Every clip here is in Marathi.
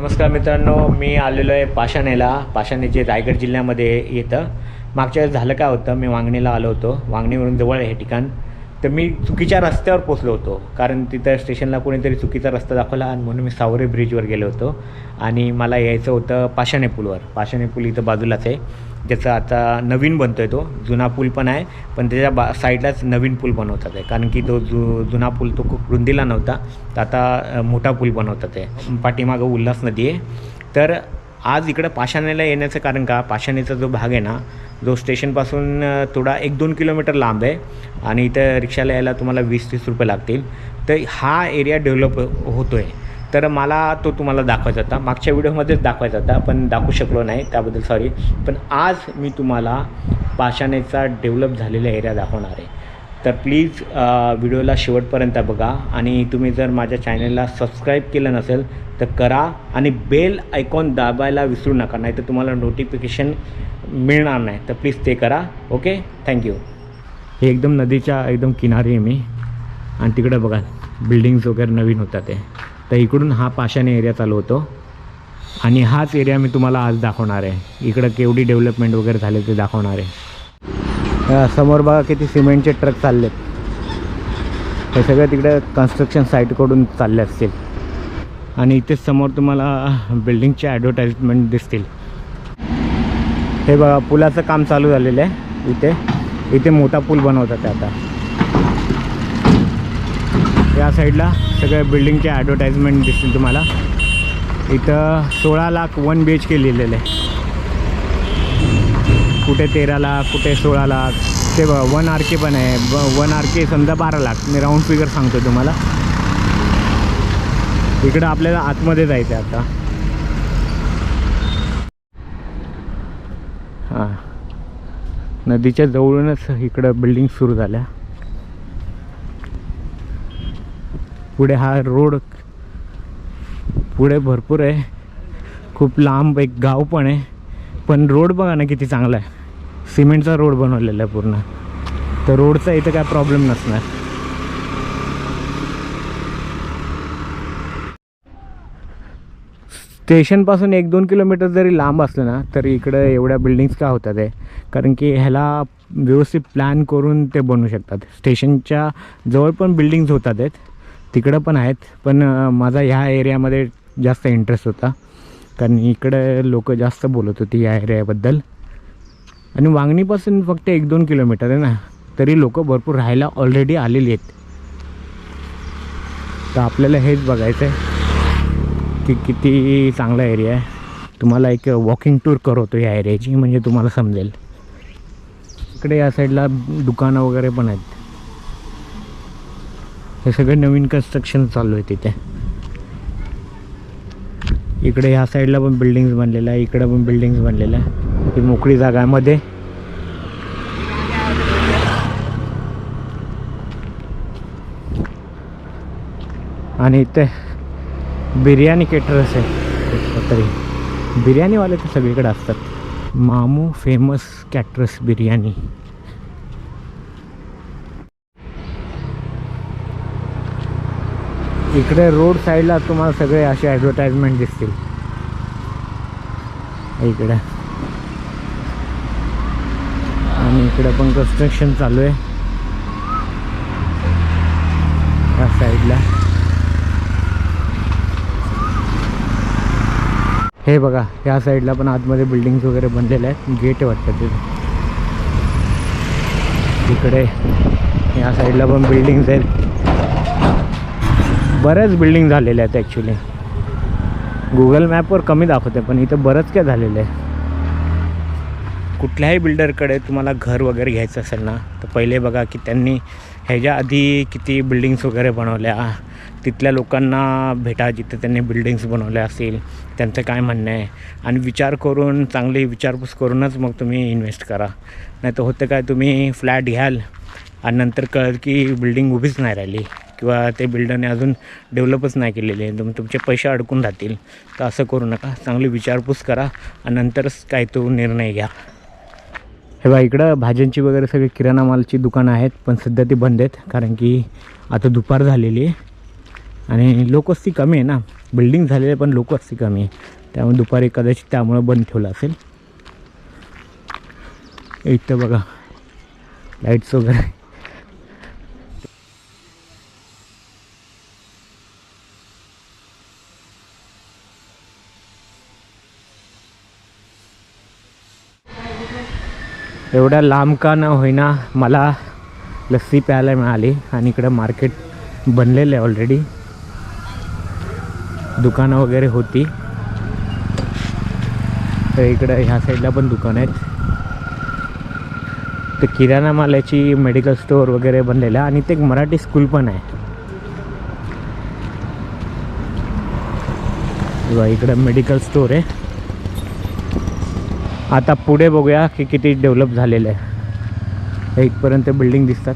नमस्कार मित्रांनो मी आलेलो आहे पाषाणेला. पाषाणे जे रायगड जिल्ह्यामध्ये येतं. मागच्या वेळेस झालं काय होतं? मी वांगणीला आलो होतो. वांगणीवरून जवळ आहे हे ठिकाण. तर मी चुकीच्या रस्त्यावर पोचलो होतो. कारण तिथं स्टेशनला कोणीतरी चुकीचा रस्ता दाखवला आणि म्हणून मी सावरे ब्रिजवर गेलो होतो. आणि मला यायचं होतं पाषाणे पूलवर. पाषाणे पूल इथं बाजूलाच आहे. ज्याचा आता नवीन बनतो आहे तो जुना पूल पण आहे पण त्याच्या बा साईडलाच नवीन पूल बनवतात आहे कारण की तो जु जुना पूल तो खूप रुंदीला नव्हता तर आता मोठा पूल बनवतात आहे पाठीमागं उल्हास नदी आहे. तर आज इकडं पाषाणेला येण्याचं कारण का? पाषाणेचा जो भाग आहे ना जो स्टेशनपासून थोडा एक दोन किलोमीटर लांब आहे आणि इथं रिक्षाला यायला तुम्हाला वीस तीस रुपये लागतील. तर हा एरिया डेव्हलप होतो आहे तर मला तो तुम्हाला दाखवायचा होता. मागच्या व्हिडिओमध्येच दाखवायचा होता पण दाखवू शकलो नाही त्याबद्दल सॉरी पण आज मी तुम्हाला पाषाणेचा डेव्हलप झालेला एरिया दाखवणार आहे. तर प्लीज व्हिडिओला शेवटपर्यंत बघा आणि तुम्ही जर माझ्या चॅनलला सबस्क्राईब केलं नसेल तर करा आणि बेल आयकॉन दाबायला विसरू नका नाही तर तुम्हाला नोटिफिकेशन मिळणार नाही. तर प्लीज ते करा ओके थँक्यू हे एकदम नदीच्या एकदम किनारी आहे मी. आणि तिकडे बघा बिल्डिंग्स वगैरे नवीन होतात ते. तर इकडून हा पाषाणे एरिया चालू होतो. आणि हाच एरिया मी तुम्हाला आज दाखवणार आहे. इकडं केवढी डेव्हलपमेंट वगैरे झाले ते दाखवणार आहे. समोर बघा किती सिमेंटचे ट्रक चाललेत. हे सगळं तिकडे कन्स्ट्रक्शन साईटकडून चालले असतील. आणि इथेच समोर तुम्हाला बिल्डिंगचे ॲडव्हर्टाईजमेंट दिसतील. हे बघा पुलाचं काम चालू झालेलं आहे इथे. इथे मोठा पूल बनवतात आता. या साईडला सगळ्या बिल्डिंगचे ॲडव्हर्टाईजमेंट दिसतील तुम्हाला. इथं सोळा lakh one B H K लिहिलेलं आहे. कुठे तेरा लाख कुठे सोळा लाख. ते बघा वन आर के पण आहे. ब वन आर के समजा बारा लाख. मी राऊंड फिगर सांगतो तुम्हाला. इकडं आपल्याला आतमध्ये जायचं आहे आता. हां. नदीच्या जवळूनच इकडं बिल्डिंग सुरू झाल्या. पुढे हा रोड पुढे भरपूर आहे. खूप लांब एक गाव पण आहे. पण रोड बघा ना किती चांगला आहे. सिमेंटचा रोड बनवलेला आहे पूर्ण. तर रोडचा इथं काय प्रॉब्लेम नसणार. स्टेशनपासून एक दोन किलोमीटर जरी लांब असलं ना तरी इकडं एवढ्या बिल्डिंग्स का होतात आहे कारण की ह्याला व्यवस्थित प्लॅन करून ते बनवू शकतात. स्टेशनच्या जवळ पण बिल्डिंग्स होतात आहेत. तिकडं पण आहेत पण माझा ह्या एरियामध्ये जास्त इंटरेस्ट होता. कारण इकडं लोक जास्त बोलत होती या एरियाबद्दल. आणि वांगणीपासून फक्त एक दोन किलोमीटर आहे ना तरी लोक भरपूर राहायला ऑलरेडी आलेली आहेत. तर आपल्याला हेच बघायचं आहे की किती चांगला एरिया आहे. तुम्हाला एक वॉकिंग टूर करवतो या एरियाची म्हणजे तुम्हाला समजेल. इकडे या साईडला दुकानं वगैरे पण आहेत. हे सगळं नवीन कन्स्ट्रक्शन चालू आहे तिथे. इकडे ह्या साईडला पण बिल्डिंग्स बनलेल्या आहे इकडे पण बिल्डिंग्स बनलेल्या आहे. ही मोकळी जागा आहे मध्ये. आणि इथे बिर्याणी केटरस आहे. तरी बिर्याणीवाले तर सगळीकडे असतात. मामू फेमस कॅटरस बिर्याणी. इकडे रोड साईडला तुम्हाला सगळे असे ॲडव्हर्टाईजमेंट दिसतील. इकडे. आणि इकडे पण कन्स्ट्रक्शन चालू आहे. या साईडला. हे बघा या साईडला पण आतमध्ये बिल्डिंग्स वगैरे बनलेल्या आहेत. गेट वाटतं तिथे. इकडे या साईडला पण बिल्डिंग्स आहेत. बऱ्याच बिल्डिंग झालेल्या आहेत ॲक्च्युली गुगल मॅपवर कमी दाखवते पण इथं बरंच काय झालेलं आहे. कुठल्याही बिल्डरकडे तुम्हाला घर वगैरे घ्यायचं असेल ना तर पहिले बघा की त्यांनी ह्याच्या आधी किती बिल्डिंग्स वगैरे बनवल्या. तिथल्या लोकांना भेटा जिथे त्यांनी बिल्डिंग्स बनवल्या असतील. त्यांचं काय म्हणणं आहे? आणि विचार करून चांगली विचारपूस करूनच मग तुम्ही इन्व्हेस्ट करा. नाही तर होतं काय तुम्ही फ्लॅट घ्याल आणि नंतर कळत की बिल्डिंग उभीच नाही राहिली. किंवा ते बिल्डरने अजून डेव्हलपच नाही केलेले आहे. तुम्ही तुमचे पैसे अडकून राहतील तर असं करू नका. चांगली विचारपूस करा आणि नंतरच काय तो निर्णय घ्या. हे बा इकडं भाज्यांची वगैरे सगळी किराणा मालची दुकानं आहेत पण सध्या ती बंद आहेत कारण की आता दुपार झालेली आहे. आणि लोकवस्ती कमी आहे ना. बिल्डिंग झालेले पण लोकवस्ती कमी कमी त्यामुळे दुपारी कदाचित त्यामुळं बंद ठेवलं असेल. इथं बघा लाईट्स वगैरे. एवढ्या लांब का न होईना मला लस्सी प्यायला मिळाली आणि इकडं मार्केट बनलेलं आहे ऑलरेडी दुकानं वगैरे होती. तर इकडं ह्या साईडला पण दुकान आहेत. तर किराणा मालाची मेडिकल स्टोअर वगैरे बनलेलं आहे आणि ते एक मराठी स्कूल पण आहे. इकडं मेडिकल स्टोअर आहे. आता पुढे बघूया की किती डेव्हलप झालेलं आहे. इथपर्यंत बिल्डिंग दिसतात.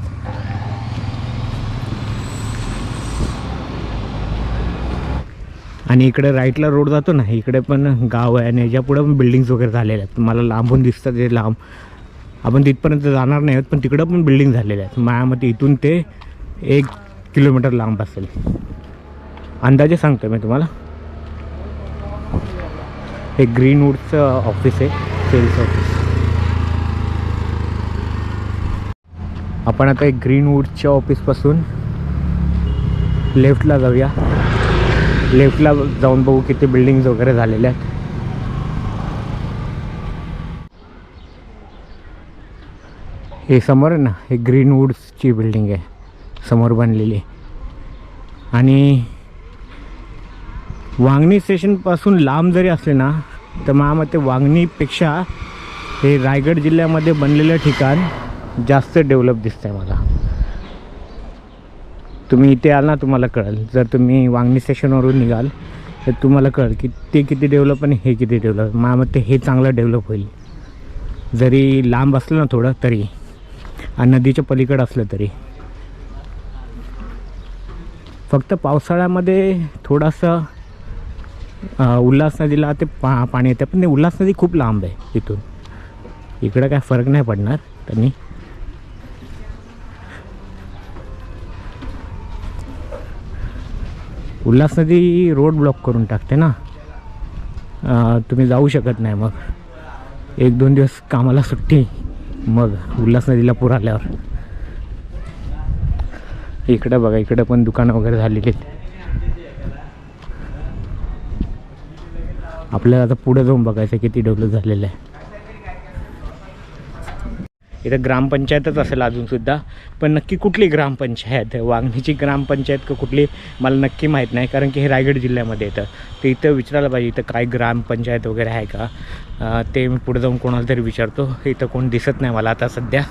आणि इकडे राईटला रोड जातो ना इकडे पण गाव आहे आणि याच्यापुढे पण बिल्डिंग्स वगैरे झालेल्या आहेत. मला लांबून दिसतात जे लांब. आपण तिथपर्यंत जाणार नाही आहोत पण तिकडं पण बिल्डिंग झालेल्या आहेत. माझ्या मते इथून ते एक किलोमीटर लांब असेल. अंदाजे सांगतो मी तुम्हाला. हे ग्रीनवूडचं ऑफिस आहे. सेल्स ऑफिस आपण आता एक ग्रीनवूडच्या ऑफिसपासून लेफ्टला जाऊया. लेफ्टला जाऊन बघू किती बिल्डिंग्स वगैरे झालेल्या आहेत. हे समोर आहे ना हे ग्रीनवूड्सची बिल्डिंग आहे. समोर बनलेली. आणि वांगणी स्टेशनपासून लांब जरी असले ना तर महामते वांगणीपेक्षा हे रायगड जिल्ह्यामध्ये बनलेलं ठिकाण जास्त डेव्हलप दिसतं आहे मला. तुम्ही इथे आल ना तुम्हाला कळेल. जर तुम्ही वांगणी स्टेशनवरून निघाल तर तुम्हाला कळेल की ते किती डेव्हलप आणि हे किती डेव्हलप. मामते हे चांगलं डेव्हलप होईल. जरी लांब असलं ना थोडं तरी आणि नदीच्या पलीकडं असलं तरी. फक्त पावसाळ्यामध्ये थोडासा उल्हास नदीला ते पा पाणी येते. पण ते उल्हास नदी खूप लांब आहे तिथून इकडं काय फरक नाही पडणार त्यांनी. उल्हास नदी रोड ब्लॉक करून टाकते ना. तुम्ही जाऊ शकत नाही मग. एक दोन दिवस कामाला सुट्टी मग उल्हास नदीला पूर आल्यावर. इकडं बघा इकडं पण दुकानं वगैरे झालेली आहेत. आपल्याला आता पुढे जाऊन बघायचं किती डेव्हलप झालेलं आहे. इथं ग्रामपंचायतच असेल अजूनसुद्धा पण नक्की कुठली ग्रामपंचायत? वांगणीची ग्रामपंचायत का कुठली? मला नक्की माहीत नाही कारण की हे रायगड जिल्ह्यामध्ये येतं. ते इथं विचारायला पाहिजे इथं काय ग्रामपंचायत वगैरे आहे का? ते मी पुढे जाऊन कोणाला तरी विचारतो. इथं कोण दिसत नाही मला आता सध्या.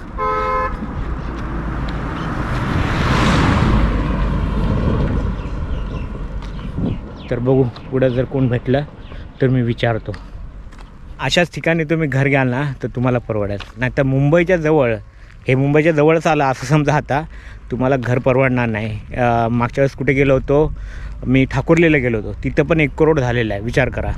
तर बघू पुढं जर कोण भेटलं तर मी विचारतो. अशाच ठिकाणी तुम्ही घर घ्याल ना तर तुम्हाला परवडेल. नाही तर मुंबईच्या जवळ हे मुंबईच्या जवळच आलं असं समजा आता तुम्हाला घर परवडणार नाही. मागच्या वेळेस कुठे गेलो होतो? मी ठाकुर्लीला गेलो होतो. तिथं पण एक करोड झालेला आहे. विचार करा.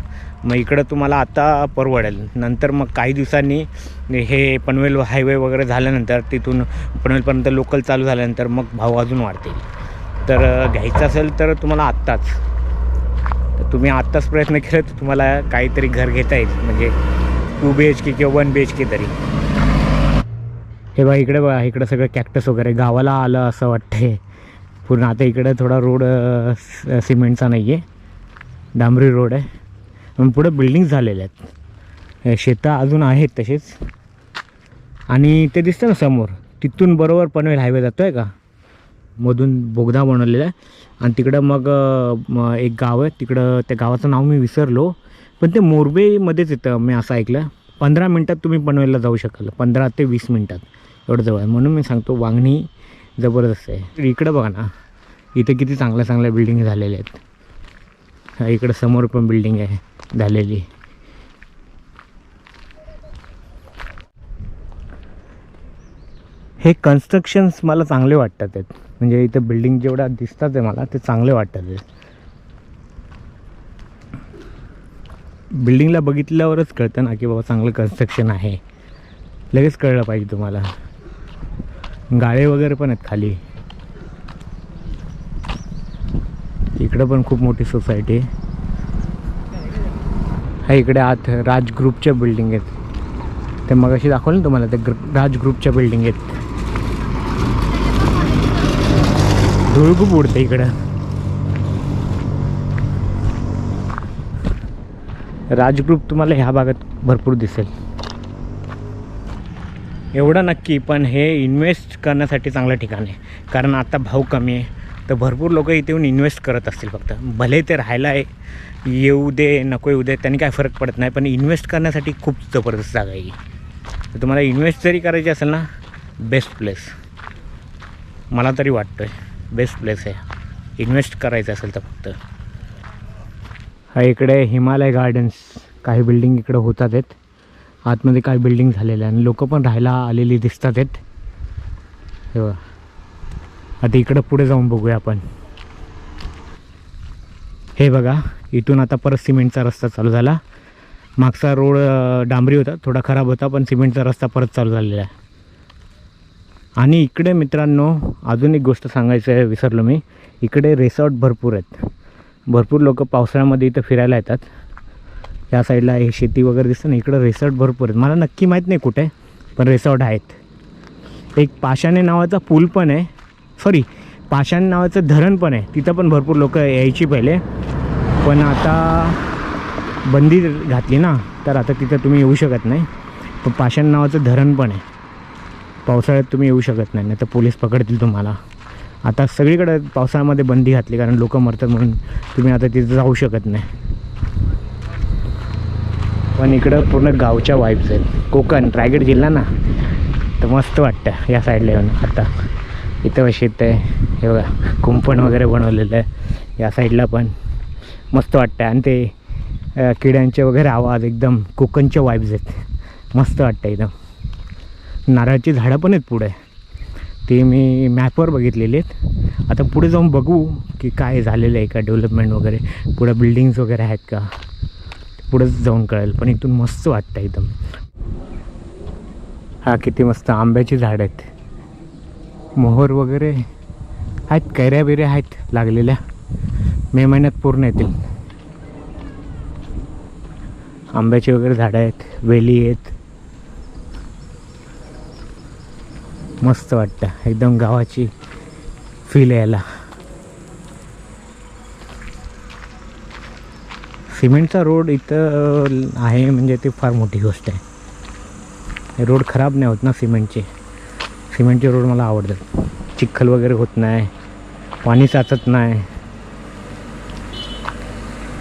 मग इकडं तुम्हाला आता परवडेल. नंतर मग काही दिवसांनी हे पनवेल हायवे वगैरे झाल्यानंतर तिथून पनवेलपर्यंत लोकल चालू झाल्यानंतर मग भाव अजून वाढतील. तर घ्यायचं असेल तर तुम्हाला आत्ताच. तर तुम्ही आत्ताच प्रयत्न केला तर तुम्हाला काहीतरी घर घेता येईल. म्हणजे टू बी एच के किंवा वन बी एच के तरी. हे बघा इकडे बघा इकडं सगळं कॅक्टस वगैरे. गावाला आलं असं वाटतंय. पूर्ण आता इकडं थोडा रोड सिमेंटचा नाही आहे डांबरी रोड आहे. पण पुढं बिल्डिंग झालेल्या आहेत. शेतं अजून आहेत तसेच. आणि ते दिसतं ना समोर. तिथून बरोबर पनवेल हायवे जातो आहे का? मधून बोगदा बनवलेला आहे. आणि तिकडं मग एक गाव आहे. तिकडं त्या गावाचं नाव मी विसरलो. पण ते मोरबेमध्येच येतं मी असं ऐकलं. पंधरा मिनटात तुम्ही पनवेलला जाऊ शकाल. पंधरा ते वीस मिनटात. एवढं जवळ आहे. म्हणून मी सांगतो वांगणी जबरदस्त आहे. इकडं बघा ना. इथं किती चांगल्या चांगल्या बिल्डिंग झालेल्या आहेत. इकडं समोर पण बिल्डिंग आहे झालेली. हे कन्स्ट्रक्शन्स मला चांगले वाटतात आहेत. म्हणजे इथं बिल्डिंग जेवढ्या दिसतात आहे मला ते चांगले वाटतात. बिल्डिंगला बघितल्यावरच कळतं ना की बाबा चांगलं कन्स्ट्रक्शन आहे. लगेच कळलं पाहिजे तुम्हाला. गाळे वगैरे पण आहेत खाली. इकडं पण खूप मोठी सोसायटी आहे हा इकडे आत राज ग्रुपच्या बिल्डिंग आहेत. ते मग अशी दाखवलं ना तुम्हाला ते ग्र- राज ग्रुपच्या बिल्डिंग आहेत. धूळ खूप उडते इकडं. राजग्रुप तुम्हाला ह्या भागात भरपूर दिसेल. एवढं नक्की पण हे इन्व्हेस्ट करण्यासाठी चांगलं ठिकाण आहे. कारण आता भाव कमी आहे. तर भरपूर लोक इथे येऊन इन्व्हेस्ट करत असतील फक्त. भले ते राहायला आहे येऊ दे नको येऊ दे त्यांनी काय फरक पडत नाही. पण इन्व्हेस्ट करण्यासाठी खूप जबरदस्त जागा आहे तर तुम्हाला इन्व्हेस्ट जरी करायची असेल ना बेस्ट प्लेस मला तरी वाटतं आहे बेस्ट प्लेस आहे. इन्व्हेस्ट करायचं असेल तर फक्त. हा इकडे हिमालय गार्डन्स काही बिल्डिंग इकडे होतात आहेत. आतमध्ये काही बिल्डिंग झालेल्या आणि लोक पण राहायला आलेली दिसतात आहेत. हे बघा. आता इकडं पुढे जाऊन बघूया आपण. हे बघा इथून आता परत सिमेंटचा रस्ता चालू झाला. मागचा रोड डांबरी होता थोडा खराब होता पण सिमेंटचा रस्ता परत चालू झालेला आहे. आणि इकडे मित्रांनो अजून एक गोष्ट सांगायचं आहे विसरलो मी. इकडे रिसॉर्ट भरपूर आहेत. भरपूर लोक पावसाळ्यामध्ये इथं फिरायला येतात. या साईडला हे शेती वगैरे दिसतं ना इकडं रिसॉर्ट भरपूर आहेत. मला नक्की माहीत नाही कुठे पण रिसॉर्ट आहेत. एक पाषाणे नावाचा पूल पण आहे. सॉरी पाषाणे नावाचं धरण पण आहे. तिथं पण भरपूर लोक यायची पहिले. पण आता बंदी घातली ना तर आता तिथं तुम्ही येऊ शकत नाही. पण पाषाण नावाचं धरण पण आहे. पावसाळ्यात तुम्ही येऊ शकत नाही नाही तर पोलीस पकडतील तुम्हाला. आता सगळीकडे पावसाळ्यामध्ये बंदी घातली कारण लोक मरतात म्हणून तुम्ही आता तिथं जाऊ शकत नाही. पण इकडं पूर्ण गावच्या वाईब्स आहेत. कोकण रायगड जिल्हा ना तर मस्त वाटतं या साईडला येऊन. आता इथं शेत आहे. हे बघा कुंपण वगैरे बनवलेलं आहे. या साईडला पण मस्त वाटतं. आणि ते किड्यांचे वगैरे आवाज एकदम कोकणच्या वाईब्स आहेत. मस्त वाटतं एकदम. नारळाची झाडं पण आहेत पुढे. ते मी मॅपवर बघितलेली आहेत. आता पुढे जाऊन बघू की काय झालेलं आहे का डेव्हलपमेंट वगैरे. पुढे बिल्डिंग्स वगैरे आहेत का? पुढंच जाऊन कळेल पण इथून मस्त वाटतं एकदम. हा किती मस्त आंब्याची झाड आहेत. मोहर वगैरे आहेत कैऱ्या बिऱ्या आहेत लागलेल्या. मे महिन्यात पूर्ण येतील. आंब्याची वगैरे झाडं आहेत वेली आहेत. मस्त वाटतं. एकदम गावाची फील यायला सिमेंटचा रोड इथं आहे म्हणजे ती फार मोठी गोष्ट आहे. रोड खराब नाही होत ना सिमेंटचे. सिमेंटचे रोड मला आवडतात. चिखल वगैरे होत नाही. पाणी साचत नाही.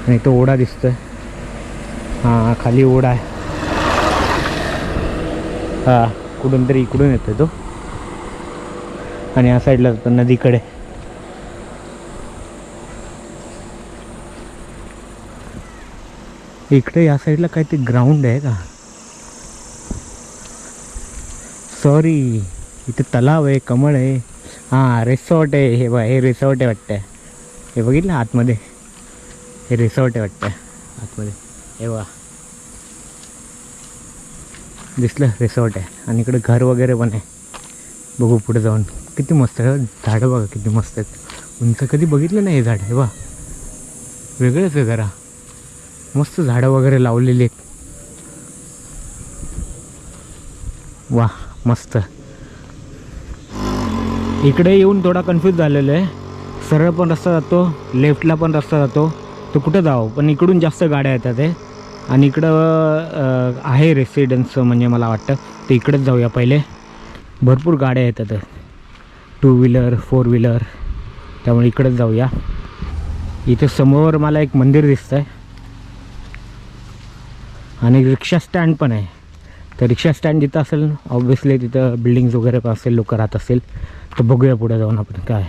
आणि तो ओढा दिसतोय. हां खाली ओढा आहे. हां कुठून तरी इकडून येतो तो. आणि या साईडला जातो नदीकडे. इकडे या साईडला काय ते ग्राउंड आहे का? सॉरी इथे तलाव आहे कमळ आहे. हां रिसॉर्ट आहे. हे बघा हे रिसॉर्ट आहे वाटतं हे बघितलं आतमध्ये? हे रिसॉर्ट आहे वाटतं आतमध्ये. हे बघा. दिसलं रिसॉर्ट आहे. आणि इकडे घर वगैरे पण आहे. बघू पुढे जाऊन. किती मस्त आहे. झाडं बघा किती मस्त आहेत. उंच कधी बघितलं नाही हे झाड. हे बा वेगळंच आहे जरा. मस्त झाडं वगैरे लावलेली आहेत. वा मस्त. इकडे येऊन थोडा कन्फ्यूज झालेलं आहे. सरळ पण रस्ता जातो लेफ्टला पण रस्ता जातो. तो कुठं जावं? पण इकडून जास्त गाड्या येतात आहे आणि इकडं आहे रेसिडेन्स म्हणजे मला वाटतं. ते इकडेच जाऊया पहिले. भरपूर गाड्या येतात. टू व्हीलर फोर व्हीलर त्यामुळे इकडेच जाऊया. इथे समोर मला एक मंदिर दिसतं आहे आणि रिक्षा स्टँड पण आहे. तर रिक्षा स्टँड जिथं असेल ऑब्व्हियसली तिथं बिल्डिंग्स वगैरे पण असेल लोक राहत असेल तर बघूया पुढे जाऊन आपण काय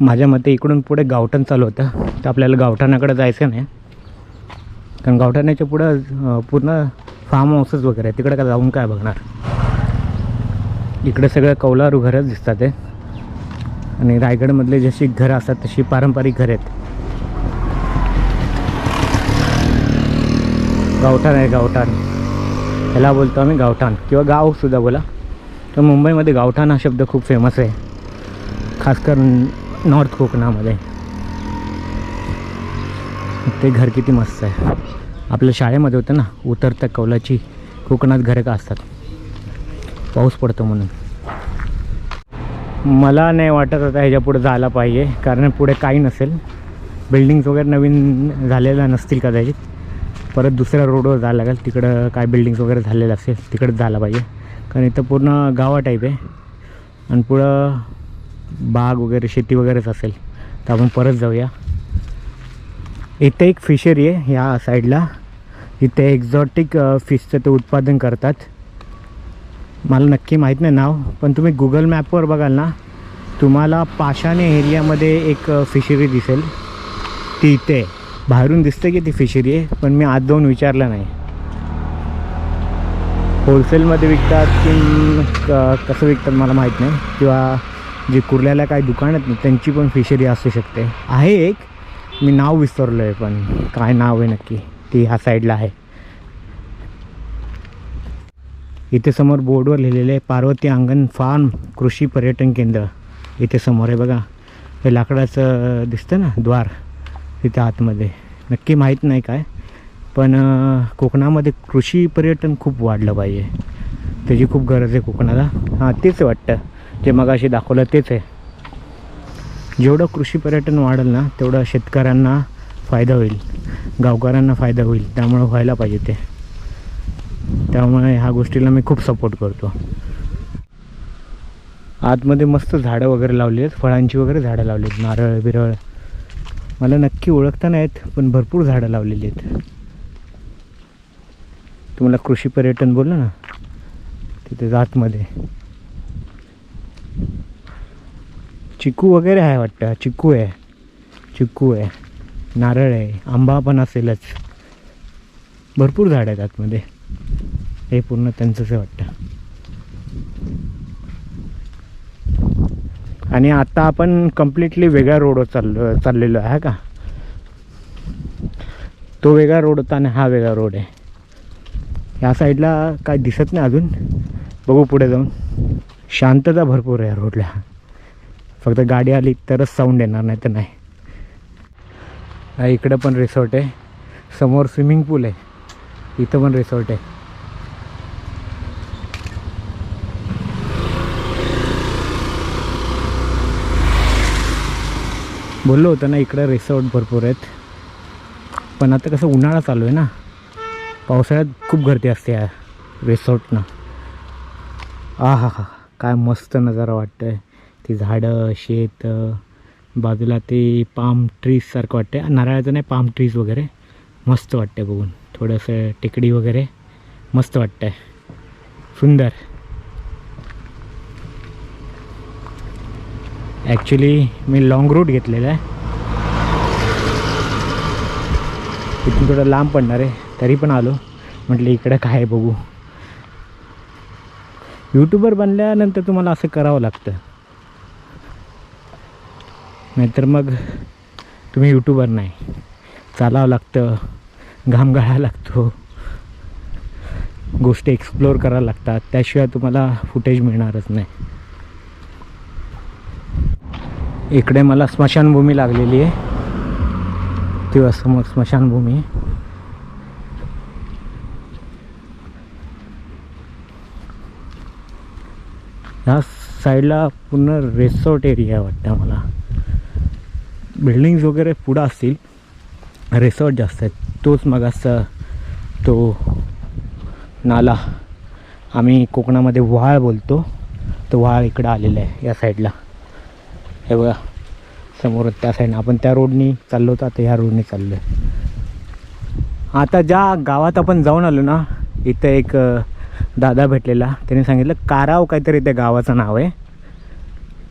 माझ्या मते इकडून पुढे गावठण चालू होतं. तर आपल्याला गावठाणाकडे जायचं नाही. कारण गावठाण्याच्या पुढं पूर्ण फार्म हाऊसेस वगैरे आहे तिकडे का जाऊन काय बघणार? इकडे सगळं कौलारू घरच दिसतात आहे आणि रायगडमधले जशी घरं असतात तशी पारंपरिक घरं आहेत. गावठाण आहे गावठाण. ह्याला बोलतो आम्ही गावठाण. किंवा गावसुद्धा बोला. तर मुंबईमध्ये गावठाण हा शब्द खूप फेमस आहे. खास करून नॉर्थ कोकणामध्ये. ते घर किती मस्त आहे. आपल्या शाळेमध्ये होतं ना उतरत्या कौलाची कोकणात घरं का असतात? पाऊस पडतो म्हणून. मला नाही वाटत आता ह्याच्या पुढे जायला पाहिजे कारण पुढे काही नसेल. बिल्डिंग्स वगैरे नवीन झालेल्या नसतील कदाचित. परत दुसऱ्या रोडवर जायला लागेल तिकडं काय बिल्डिंग्स वगैरे झालेलं असेल तिकडंच जायला पाहिजे. कारण इथं पूर्ण गावा टाईप आहे. आणि पुढं बाग वगैरे शेती वगैरेच असेल तर आपण परत जाऊया. इथे एक फिशरी आहे ह्या साईडला इथे एक्झॉटिक फिशचं ते उत्पादन करतात. मला नक्की माहीत नाही नाव पण तुम्ही गुगल मॅपवर बघाल ना तुम्हाला पाषाणे एरियामध्ये एक फिशरी दिसेल. ती इथे बाहेरून दिसते की ती फिशरी आहे पण मी आत जाऊन विचारलं नाही. होलसेलमध्ये विकतात की क- कसं विकतात मला माहीत नाही. किंवा जे कुर्ल्याला काही दुकान आहेत ना त्यांची पण फिशरी असू शकते. आहे एक. मी नाव विसरलो आहे पण काय नाव आहे नक्की? ती ह्या साईडला आहे. इथे समोर बोर्डवर लिहिलेलं आहे पार्वती अंगण फार्म कृषी पर्यटन केंद्र. इथे समोर आहे बघा. हे लाकडाचं दिसतं ना द्वार. तिथे आतमध्ये. नक्की माहीत नाही काय पण कोकणामध्ये कृषी पर्यटन खूप वाढलं पाहिजे. त्याची खूप गरज आहे कोकणाला. हां तेच वाटतं. जे मगाशी दाखवलं तेच आहे. जेवढं कृषी पर्यटन वाढेल ना तेवढं शेतकऱ्यांना फायदा होईल. गावकऱ्यांना फायदा होईल. त्यामुळं व्हायला पाहिजे ते. त्यामुळे ह्या गोष्टीला मी खूप सपोर्ट करतो. आतमध्ये मस्त झाडं वगैरे लावली आहेत फळांची वगैरे झाडं लावली आहेत नारळ बिरळ. मला नक्की ओळखता नाहीत पण भरपूर झाडं लावलेली आहेत. तुम्हाला कृषी पर्यटन बोललं ना तिथे आतमध्ये. चिकू वगैरे आहे वाटतं चिकू आहे. चिकू आहे नारळ आहे आंबा पण असेलच. भरपूर झाड आहेत आतमध्ये. हे पूर्ण त्यांचंच आहे वाटतं. आणि आता आपण कम्प्लिटली वेगळ्या रोडवर चाललो चाललेलो आहे का? तो वेगळा रोड होता आणि हा वेगळा रोड आहे. या साईडला काय दिसत नाही अजून? बघू पुढे जाऊन. शांतता भरपूर आहे या रोडला फक्त गाडी आली तरच साऊंड येणार नाही तर नाही. इकडं पण रिसॉर्ट आहे. समोर स्विमिंग पूल आहे. इथं पण रिसॉर्ट आहे. बोललो होतं ना इकडं रिसॉर्ट भरपूर आहेत. पण आता कसं उन्हाळा चालू आहे ना. पावसाळ्यात खूप गर्दी असते या रिसॉर्टनं आ हा हा काय मस्त नजारा वाटतं आहे ती झाडं शेत बाजूला ते पाम ट्रीजसारखं वाटतं आहे नारळाचं नाही पाम ट्रीज वगैरे. मस्त वाटते बघून. थोडंसं टेकडी वगैरे मस्त वाटतं आहे सुंदर. ॲक्च्युली मी लाँग रूट घेतलेला आहे. इथून थोडं लांब पडणार आहे तरी पण आलो. म्हटलं इकडं काय आहे बघू. यूट्यूबर बनल्यानंतर तुम्हाला असं करावं लागतं. नाहीतर मग तुम्ही यूट्यूबर नाही. चालावं लागतं. घाम लागतो. गोष्टी एक्सप्लोअर करायला लागतात. त्याशिवाय तुम्हाला फुटेज मिळणारच नाही. इकडे मला स्मशानभूमी लागलेली आहे. तेव्हा समोर स्मशानभूमी. ह्या साईडला पूर्ण रिसॉर्ट एरिया वाटतं मला. बिल्डिंग्स वगैरे पुढं असतील. रिसॉर्ट जास्त आहेत. तोच मगासचा तो नाला. आम्ही कोकणामध्ये व्हाळ बोलतो. तो व्हाळ इकडं आलेला आहे या साईडला. हे बघा समोर त्या साईडनं आपण त्या रोडनी चाललो होतो आता ह्या रोडने चाललो आहे आता ज्या गावात आपण जाऊन आलो ना इथं एक दादा भेटलेला. त्याने सांगितलं काराव काहीतरी त्या गावाचं नाव आहे.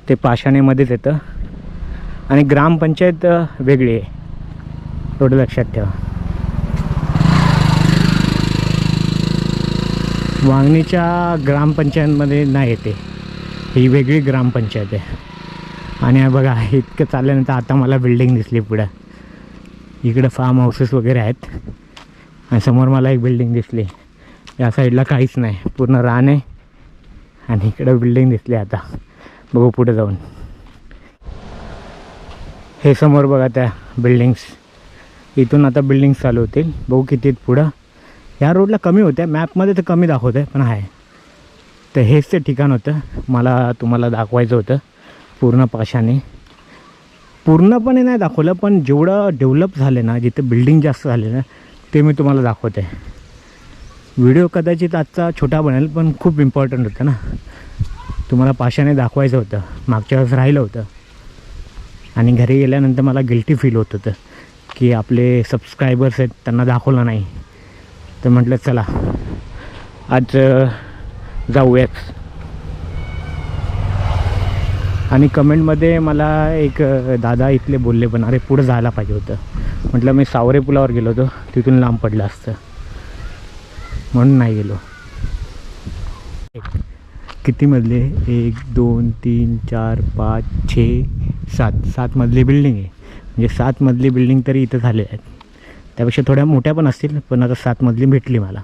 ते पाषाणेमध्येच येतं. आणि ग्रामपंचायत वेगळी आहे. एवढं लक्षात ठेवा. वांगणीच्या ग्रामपंचायतमध्ये नाही येते. ही वेगळी ग्रामपंचायत आहे. आणि बघा इतकं चालल्यानंतर आता मला बिल्डिंग दिसली पुढं. इकडं फार्म हाऊसेस वगैरे आहेत. आणि समोर मला एक बिल्डिंग दिसली. या साईडला काहीच नाही. पूर्ण रान आहे. आणि इकडं बिल्डिंग दिसली आता. बघू पुढे जाऊन. हे समोर बघा त्या बिल्डिंग्स इथून आता बिल्डिंग्स चालू होतील. बघू किती पुढं. ह्या रोडला कमी होत्या मॅपमध्ये तर कमी दाखवत आहे पण आहे. तर हेच ते ठिकाण होतं. मला तुम्हाला दाखवायचं होतं. पूर्ण पाशाने पूर्णपणे नाही दाखवलं पण जेवढं डेव्हलप झालं ना जिथे बिल्डिंग जास्त झाले ना ते मी तुम्हाला दाखवत. आहे व्हिडिओ कदाचित आजचा छोटा बनेल पण खूप इम्पॉर्टंट होतं ना. तुम्हाला पाशाने दाखवायचं होतं. मागच्या वेळेस राहिलं होतं. आणि घरी गेल्यानंतर मला गिल्टी फील होत होतं की आपले सबस्क्रायबर्स आहेत त्यांना दाखवलं नाही. तर म्हटलं चला आज जाऊयाच. आणि कमेंटमध्ये मला एक दादा इथले बोलले पण अरे पुढं जायला पाहिजे होतं. म्हटलं मी सावरे पुलावर गेलो होतो तिथून लांब पडलं असतं. म्हणून नाही गेलो. किती मधले एक दोन तीन चार पाच छे सात. सात मधली बिल्डिंग आहे. म्हणजे सात मधली बिल्डिंग तरी इथं झाले आहेत. त्यापेक्षा थोड्या मोठ्या पण असतील पण आता सात मजली भेटली मला.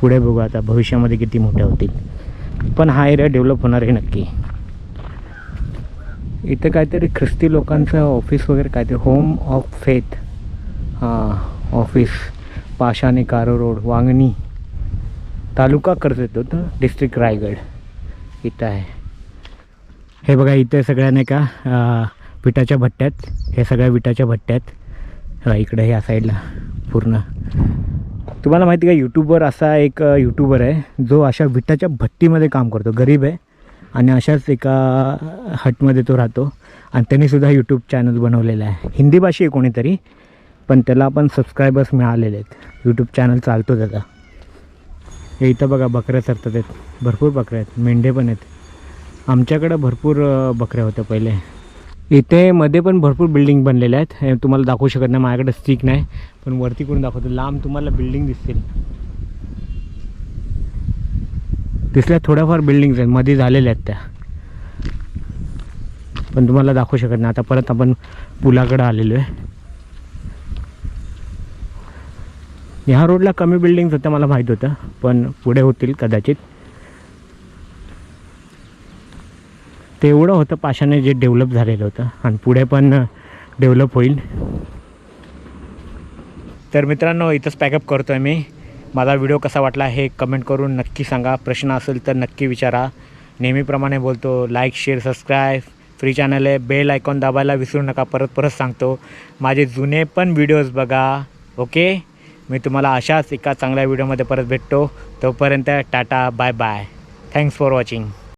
पुढे बघू आता भविष्यामध्ये किती मोठ्या होतील. पण हा एरिया डेव्हलप होणार आहे नक्की. इथं काहीतरी ख्रिस्ती लोकांचं ऑफिस वगैरे काहीतरी होम ऑफ फेथ हां ऑफिस पाशाने कारो रोड वांगणी. तालुका कर्ज येतो तर डिस्ट्रिक्ट रायगड. इथं आहे. हे बघा इथे सगळ्या नाही का विटाच्या भट्ट्यात हे सगळ्या विटाच्या भट्ट्यात. हा, इकडे ह्या साईडला पूर्ण. तुम्हाला माहिती का यूट्यूबवर असा एक यूट्यूबर आहे जो अशा विटाच्या भट्टीमध्ये काम करतो गरीब आहे. आणि अशाच एका हटमध्ये तो राहतो. आणि त्यांनीसुद्धा यूट्यूब चॅनल बनवलेलं आहे. हिंदी भाषी आहे कोणीतरी पण त्याला पण सबस्क्रायबर्स मिळालेले आहेत. यूट्यूब चॅनल चालतो त्याचा हे इथं बघा बकऱ्या सरतात आहेत. भरपूर बकऱ्या आहेत. मेंढे पण आहेत. आमच्याकडं भरपूर बकऱ्या होत्या पहिले. इथे मध्ये पण भरपूर बिल्डिंग बनलेल्या आहेत. तुम्हाला दाखवू शकत नाही माझ्याकडे स्टिक नाही पण वरती करून दाखवतो. लांब तुम्हाला बिल्डिंग दिसतील दिसल्या थोड्याफार बिल्डिंग्स आहेत मध्ये झालेल्या आहेत त्या. पण तुम्हाला दाखवू शकत नाही. आता परत आपण पुलाकडं आलेलो आहे. ह्या रोडला कमी बिल्डिंग्स होत्या मला माहीत होतं पण पुढे होतील कदाचित. तेवढं होतं पाशाने जे डेव्हलप झालेलं होतं. आणि पुढे पण डेव्हलप होईल. तर मित्रांनो इथंच पॅकअप करतो आहे मी. माझा व्हिडिओ कसा वाटला हे कमेंट करून नक्की सांगा. प्रश्न असेल तर नक्की विचारा. नेहमीप्रमाणे बोलतो like share subscribe free channel आहे. बेल आयकॉन दाबायला विसरू नका. परत परत सांगतो. माझे जुने पण व्हिडिओज बघा. ओके मी तुम्हाला अशाच एका चांगल्या व्हिडिओमध्ये परत भेटतो. तोपर्यंत tata bye bye thanks for watching